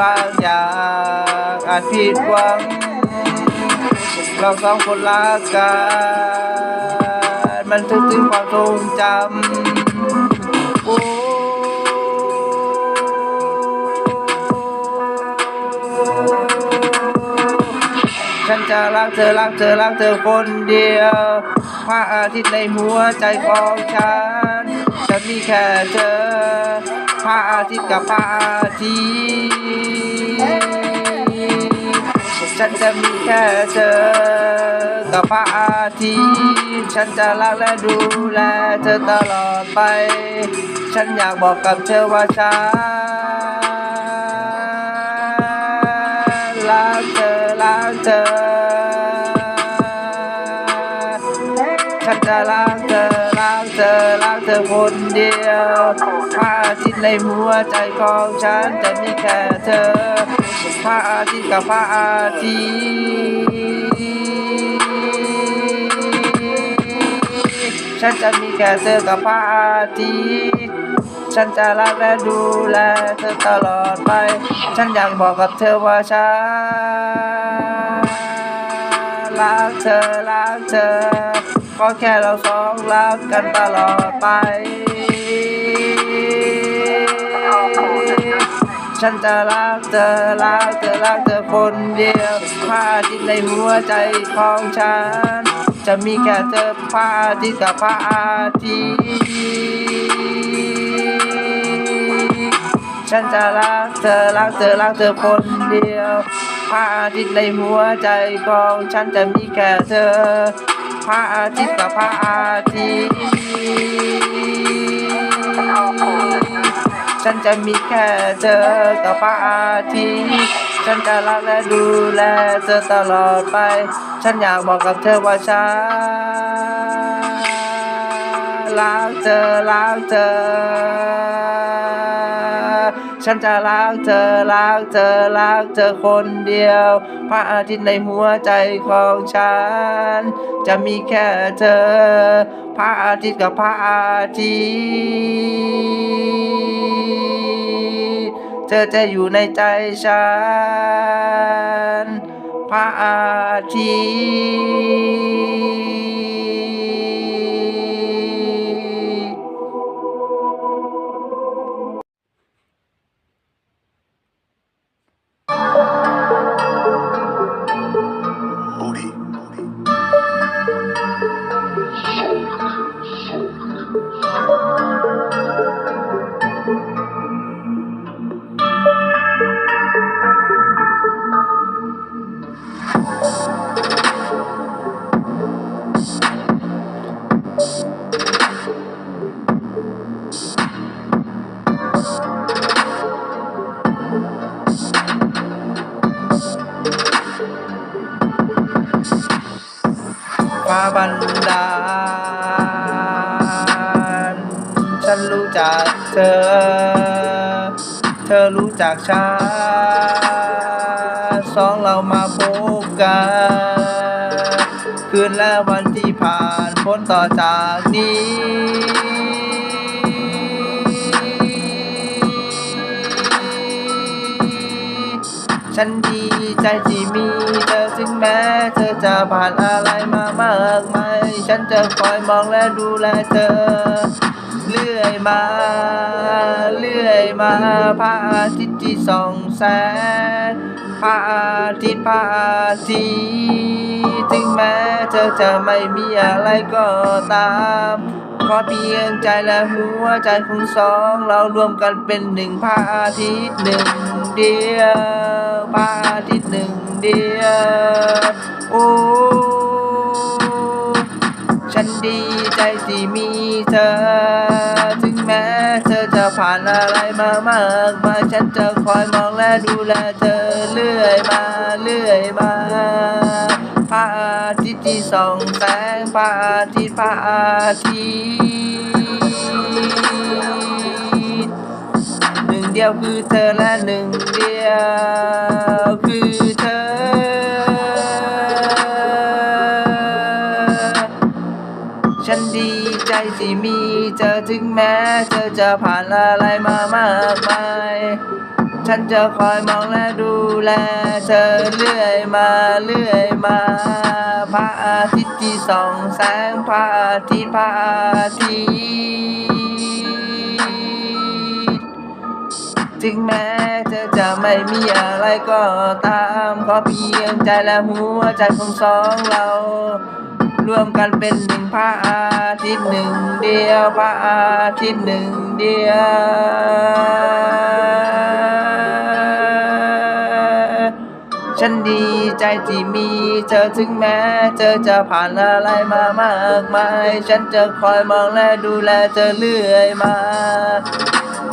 บางอย่างอาจผิดหวัง เราสองคนรักกันมันถึงถึงความทรงจำโอ้ฉันจะรักเธอรักเธอรักเธอคนเดียวพระอาทิตย์ในหัวใจของฉัน จะมีแค่เธอ พระอาทิตย์กับพระอาทิตย์ฉันจะมีแค่เธอกับพระอาทิตย์ฉันจะรักและดูแลเธอตลอดไป ฉันอยากบอกกับเธอว่าฉันรักเธอรักเธอ ฉันจะรักเธอรักเธอรักเธอคนเดียวพระอาทิตย์ หัวใจของฉันจะมีแค่เธอพระอาทิตย์กับพระอาทิตย์ฉันจะมีแค่เธอกับพระอาทิตย์ฉันจะรักและดูแลเธอตลอดไป ฉันอยากบอกกับเธอว่าฉันรักเธอรักเธอ ก็แค่เราสองรักกันตลอดไป ฉันจะรักเธอรักเธอรักเธอคนเดียวพระอาทิตย์ในหัวใจของฉันจะมีแค่เธอพระอาทิตย์กับพระอาทิตย์ฉันจะรักเธอรักเธอรักเธอคนเดียวพระอาทิตย์ในหัวใจของฉันจะมีแค่เธอพระอาทิตย์กับพระอาทิตย์ ฉันจะมีแค่เธอกับพระอาทิตย์ฉันจะรักและดูแลเธอตลอดไป ฉันอยากบอกกับเธอว่าฉันรักเธอรักเธอ ฉันจะรักเธอรักเธอรักเธอคนเดียว พระอาทิตย์ในหัวใจของฉัน จะมีแค่เธอ พระอาทิตย์กับพระอาทิตย์เธอจะอยู่ในใจฉัน พระอาทิตย์ บันดาล ฉันรู้จักเธอ เธอรู้จักฉันสองเรามาพบกัน คืนและวันที่ผ่านพ้นต่อจากนี้ฉันดี ใจที่มีเธอถึงแม้เธอจะผ่านอะไรมามากมายฉันจะคอยมองและดูแลเธอ เรื่อยมา เรื่อยมาพระอาทิตย์ที่ส่องแสงพระอาทิตย์พระอาทิตย์ถึงแม้เธอจะไม่มีอะไรก็ตาม ขอเพียงใจและหัวใจของสอง เรารวมกันเป็นหนึ่งพระอาทิตย์หนึ่งเดียวพระอาทิตย์หนึ่งเดียวโอ้ฉันดีใจที่มีเธอ ถึงแม้เธอจะผ่านอะไรมามากมายฉันจะคอยมองและดูแลเธอเรื่อยมาเรื่อยมาพระอา ที่ส่องแสงพระอาทิตย์พระอาทิตย์หนึ่งเดียวคือเธอและหนึ่งเดียวคือเธอ ฉันดีใจใจที่มีเธอถึงแม้เธอจะผ่านอะไรมามากมาย ฉันจะคอยมองและดูแลเธอเรื่อยมาเรื่อยมา พระอาทิตย์ที่ส่องแสงพระอาทิตย์พระอาทิตย์ถึงแม้เธอจะไม่มีอะไรก็ตามขอเพียงใจและหัวใจของสองเรารวมกันเป็นหนึ่งพระอาทิตย์หนึ่งเดียวพระอาทิตย์หนึ่งเดียว ฉันดีใจที่มีเธอถึงแม้ เธอจะผ่านอะไรมามากมาย ฉันจะคอยมองและดูแลเธอเรื่อยมา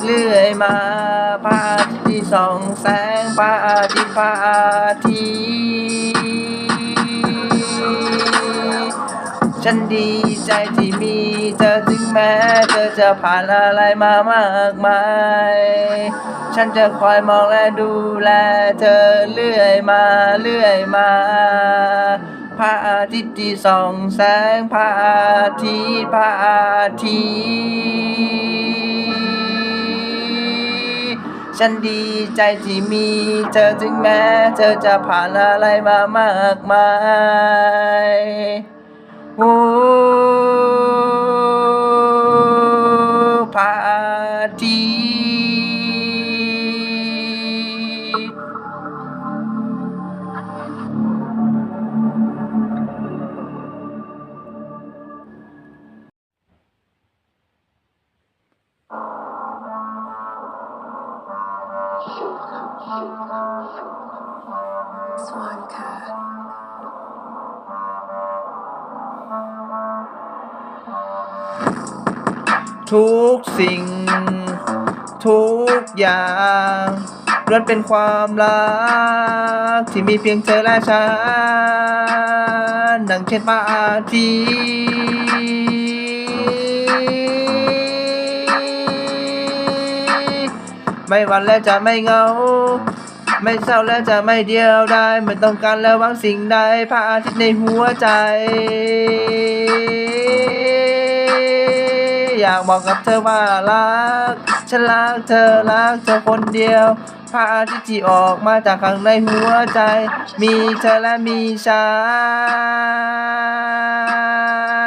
เรื่อยมาพระอาทิตย์ที่ส่องแสงพระอาทิตย์พระอาทิตย์ ฉันดีใจที่มีเธอถึงแม้เธอจะผ่านอะไรมามากมาย ฉันจะคอยมองและดูแลเธอเรื่อยมาเรื่อยมา พระอาทิตย์ที่ส่องแสงพระอาทิตย์พระอาทิตย์ฉันดีใจที่มีเธอถึงแม้ เธอจะผ่านอะไรมามากมาย โอ้ วนเป็นความรัก ที่มีเพียงเธอและฉันดังเช่นพระอาทิตย์ไม่หวันและจะไม่เหงา ไม่เศร้าและจะไม่เดียวได้ไม่ต้องการและหวังสิ่งใดพระอาทิตย์ในหัวใจ อยากบอกกับเธอว่ารัก ฉันรักเธอรักเธอคนเดียวพระอาทิตย์ที่ออกมาจากข้างในหัวใจ มีเธอและมีฉั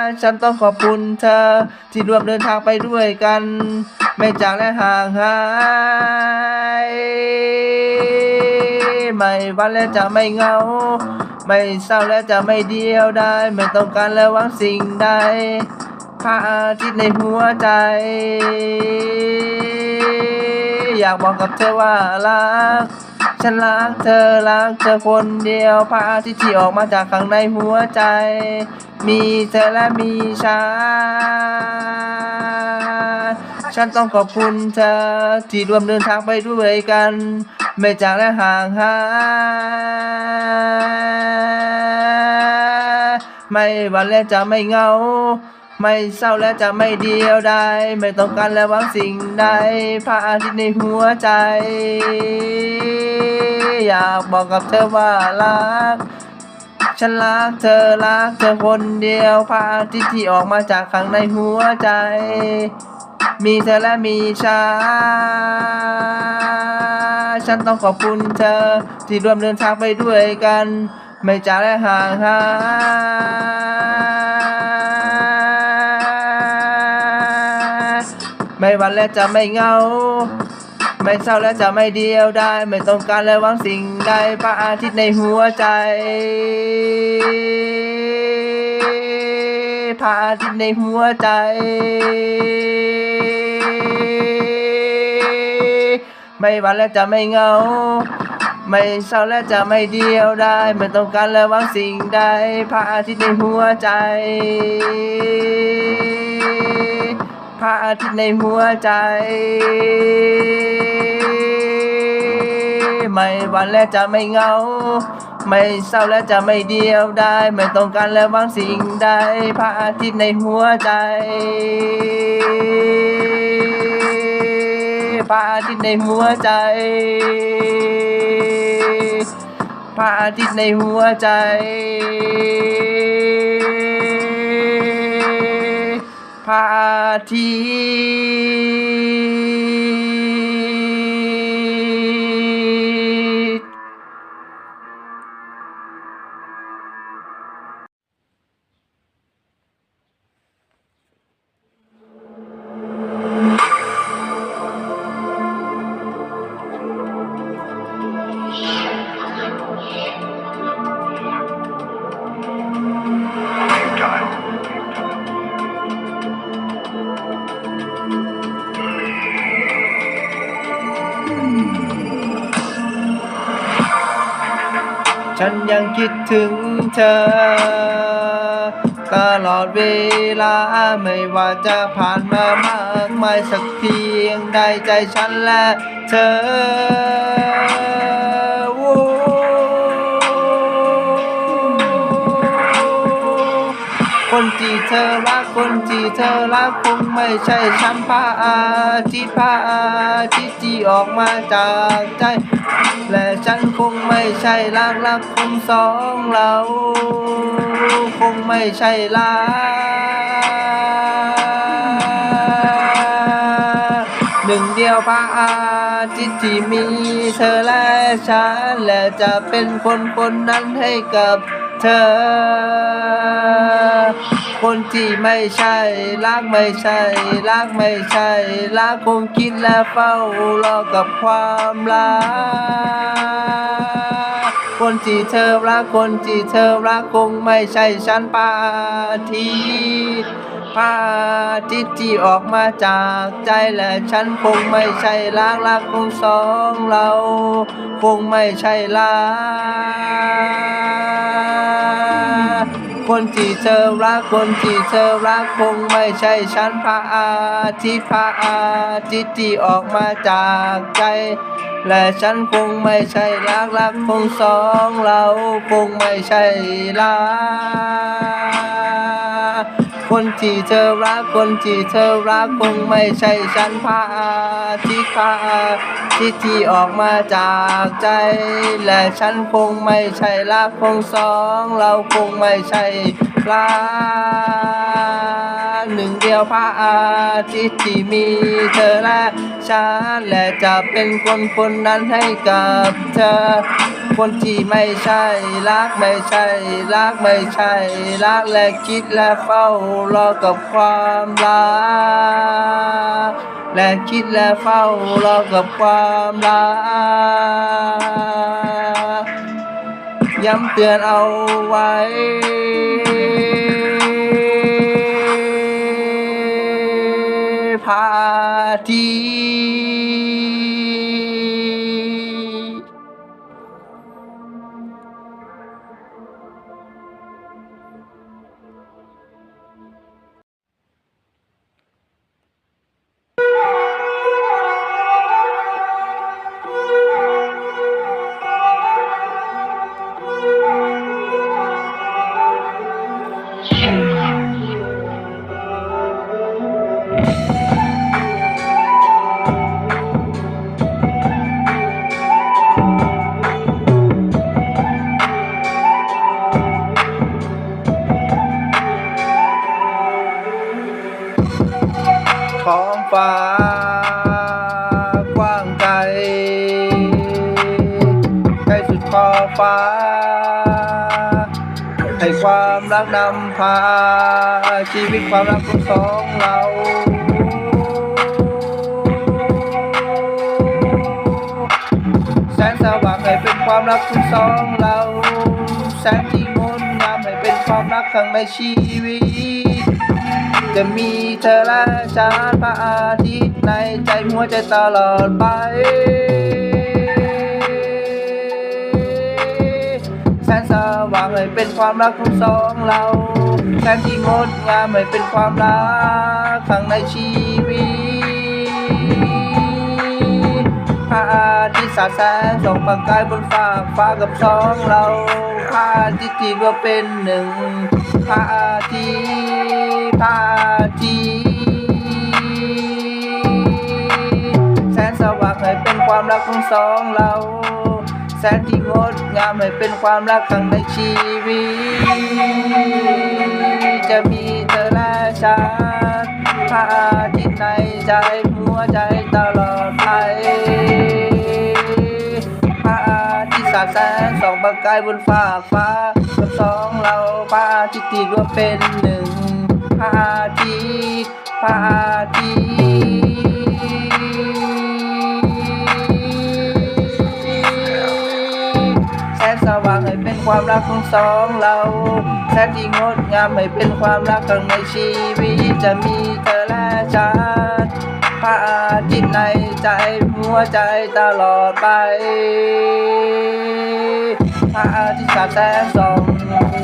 นฉันต้องขอบคุณเธอที่ร่วมเดินทางไปด้วยกัน ไม่จากและห่างหายไม่วันและจะไม่เหงา ไม่เศร้าและจะไม่เดียวได้ไม่ต้องการและหวังสิ่งใด พระอาทิตในหัวใจ อยากบอกกับเธอว่ารัก ฉันรักเธอรักเธอคนเดียวพระอาทิตย์ที่ออกมาจากข้างในหัวใจ มีเธอและมีฉันฉันต้องขอบคุณเธอที่ร่วมเดินทางไปด้วยกัน ไม่จากและห่างหายไม่วันและจะไม่เหงา ไม่เศร้าและจะไม่เดียวดายไม่ต้องการและหวังสิ่งใดพระอาทิตย์ในหัวใจ อยากบอกกับเธอว่ารัก ฉันรักเธอรักเธอคนเดียวพระอาทิตย์ที่ออกมาจากข้างในหัวใจ มีเธอและมีฉันฉันต้องขอบคุณเธอที่ร่วมเดินทางไปด้วยกัน ไม่จากและห่างหาย ไม่วันและจะไม่เหงา ไม่เศร้าและจะไม่เดียวได้ ไม่ต้องการและหวังสิ่งใดพระอาทิตย์ในหัวใจพระอาทิตย์ในหัวใจไม่วันและจะไม่เหงา ไม่เศร้าและจะไม่เดียวได้ไม่ต้องการและหวังสิ่งใดพระอาทิตย์ในหัวใจ พระอาทิตย์ในหัวใจ ไม่หวันและจะไม่เหงา ไม่เศร้าและจะไม่เดียวได้ ไม่ต้องการและหวังสิ่งใด พระอาทิตย์ในหัวใจ พระอาทิตย์ในหัวใจ พระอาทิตย์ในหัวใจ party. ฉันยังคิดถึงเธอ ตลอดเวลาไม่ว่าจะผ่านมามากมายสักเพียงใดใจฉันและเธอคนที่เธอรักคนที่เธอรักคง ไม่ใช่ฉันพระอาทิตย์พระอาทิตย์ที่ออกมาจากใจ และฉันคงไม่ใช่รักรักคงสองเรา คงไม่ใช่รักหนึ่งเดียวพระอาทิตย์ที่มีเธอและฉัน และจะเป็นคนคนนั้นให้กับ เธอ คนที่ไม่ใช่รักไม่ใช่รักไม่ใช่รักคงคิดและเฝ้ารอกับความรัก คนที่เธอรักคนที่เธอรักคงไม่ใช่ฉันปาทีพระอาทิตย์ที่ออกมาจากใจและฉันคงไม่ใช่รักรักคงสองเรา คงไม่ใช่รัก คนที่เธอรักคนที่เธอรักคงไม่ใช่ฉันพระอาทิตย์พระอาทิตย์ที่ออกมาจากใจ และฉันคงไม่ใช่รักรักคงสองเราคงไม่ใช่รัก คนที่เธอรักคนที่เธอรักคงไม่ใช่ฉันพระอาทิตย์พาทิตย์ที่ออกมาจากใจ และฉันคงไม่ใช่รักคงสองเราคงไม่ใช่รักหนึ่งเดียวพระอาทิตย์ที่มีเธอและฉันและจะเป็นคนคนนั้นให้กับเธอ คนที่ไม่ใช่รักไม่ใช่ รักไม่ใช่ รักและคิดและเฝ้ารอกับความรัก และคิดและเฝ้ารอกับความรัก ย้ำเตือนเอาไว้พาทีท้ ความรักนำพา ชีวิตความรักของสองเราแสงสว่างให้เป็นความรักของสองเราแสงที่งดงามให้เป็นความรักข้างในชีวิต จะมีเธอและฉันพระอาทิตย์ในใจหัวใจตลอดไป งสว่างให้เป็นความรักของสองเราแสงที่งดงามให้เป็นความรักข้างในชีวิตพระอาทิตย์สาดแสงส่องประกายบนฟ้ากฟ้ากับสองเราพระอาทิตย์ที่รวมเป็นหนึ่งพระอาทิตย์พระอาทิตย์แสงสว่างให้เป็นความรักของสองเรา แสนที่งดงามให้เป็นความรักครั้งในชีวิต จะมีเธอและฉันพาทิตย์ในใจหัวใจตลอดไปพระอาทิตย์สาดแสงสองบังกายบนฟ้าฟ้ากับสองเราพระอาทิตย์ว่าเป็นหนึ่งพระอาทิตย์พระอาทิตย์ ว่างให้เป็นความรักของสองเราแสงที่งดงามให้เป็นความรักข้งในชีวิตจะมีเธอและฉันพระอาทิตย์ในใจหัวใจตลอดไปพระอาทิตย์สาดแสงส่อง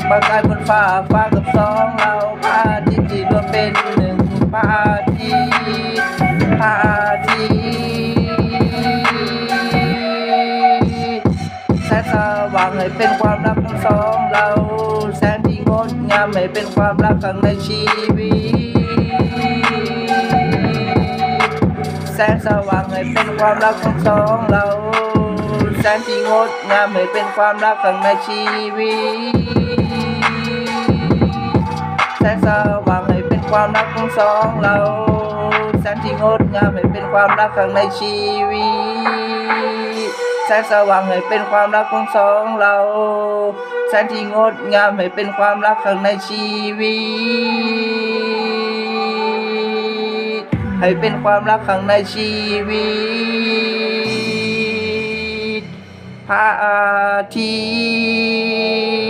ประกายบนฟ้าฟ้ากับสองเราพระอาทิตย์ที่รวมเป็นหนึ่งพระอา เป็นความรักทั้งสองเรา แสงที่งดงามให้เป็นความรักข้างในชีวิต แสงสว่างให้เป็นความรักของสองเรา แสงที่งดงามให้เป็นความรักข้างในชีวิต แสงสว่างให้เป็นความรักของสองเรา แสงที่งดงามให้เป็นความรักข้างในชีวิต แสงสว่างให้เป็นความรักของสองเราแสงที่งดงามให้เป็นความรักข้างในชีวิต ให้เป็นความรักข้างในชีวิตพระอาทิตย์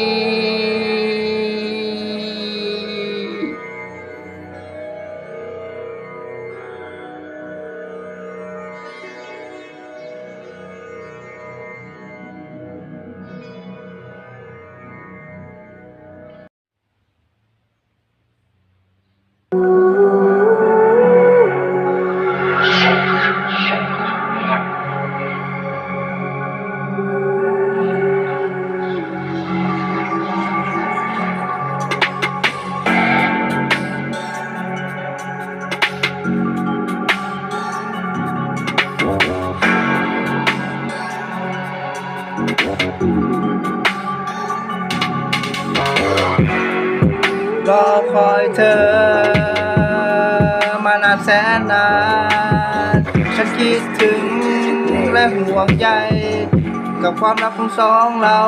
ความรักของสองเรา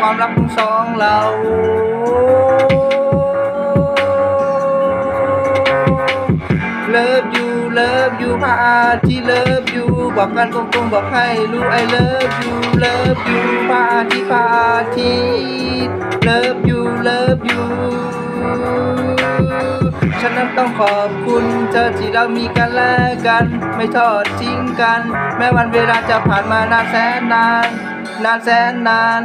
ความรักของสองเราเลิฟยูเลิฟยูพาทิตย์เลิฟยูบอกกันตรงๆบอกให้รู้ไอเลิฟยูเลิฟยูพาทิตย์พาทิตย์เลิฟยูเลิฟยู ฉันนั้นต้องขอบคุณเธอที่เรามีกันและกัน ไม่ทอดทิ้งกัน แม้วันเวลาจะผ่านมานานแสนนาน นานแสนนาน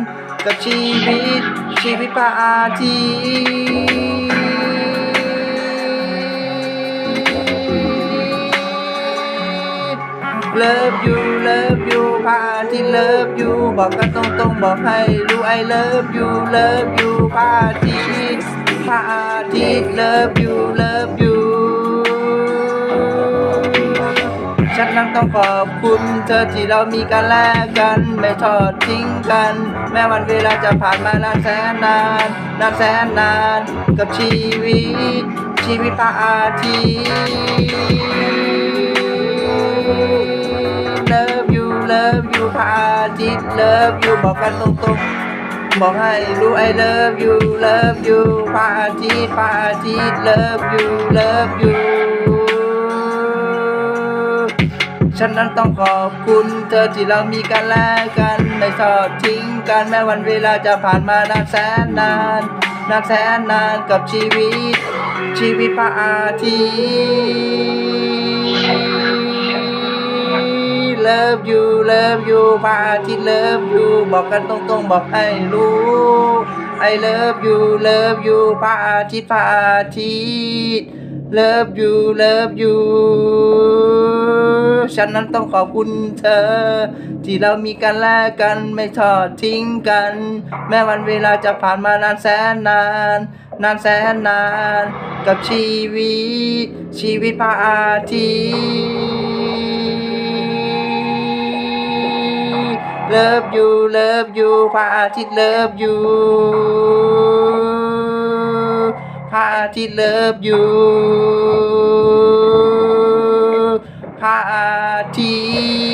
กับชีวิต ชีวิตพระอาทิตย์เลิฟยูเลิฟยูพระอาทิตย์เลิฟยูบอกกันตรงๆ บอกให้รู้ไอเลิฟยูเลิฟยูพระอาทิ ตย์พระอาทิตย์เลิฟยูเลิฟยูฉันนั้นต้องขอบคุณเธอที่เรามีกันและกัน ไม่ทอดทิ้งกัน แม้วันเวลาจะผ่านมานานแสนนานนานแสนนาน กับชีวิต ชีวิตพระอาทิตย์ Love you Love you พระอาทิตย์ Love you บอกกันตรงๆ บอกให้รู้ I love you Love you พระอาทิตย์พระอาทิตย์ Love you Love you ฉันนั้นต้องขอบคุณเธอที่เรามีกันและกันไม่ทอดทิ้งกันแม้วันเวลาจะผ่านมานานแสนนานนานแสนนานกับชีวิต ชีวิตพระอาทิตย์ Love you Love you พระอาทิตย์ Love you บอกกันตรงๆ บอกให้รู้ I love you Love you พระอาทิตย์พระอาทิตย์ Love you Love you ฉันนั้นต้องขอบคุณเธอ ที่เรามีกันและกันไม่ทอดทิ้งกัน แม้วันเวลาจะผ่านมานานแสนนาน นานแสนนาน กับชีวิต ชีวิตพระอาทิตย์ Love you Love you พระอาทิตย์ Love you พระอาทิตย์ Love you พระอาทิตย์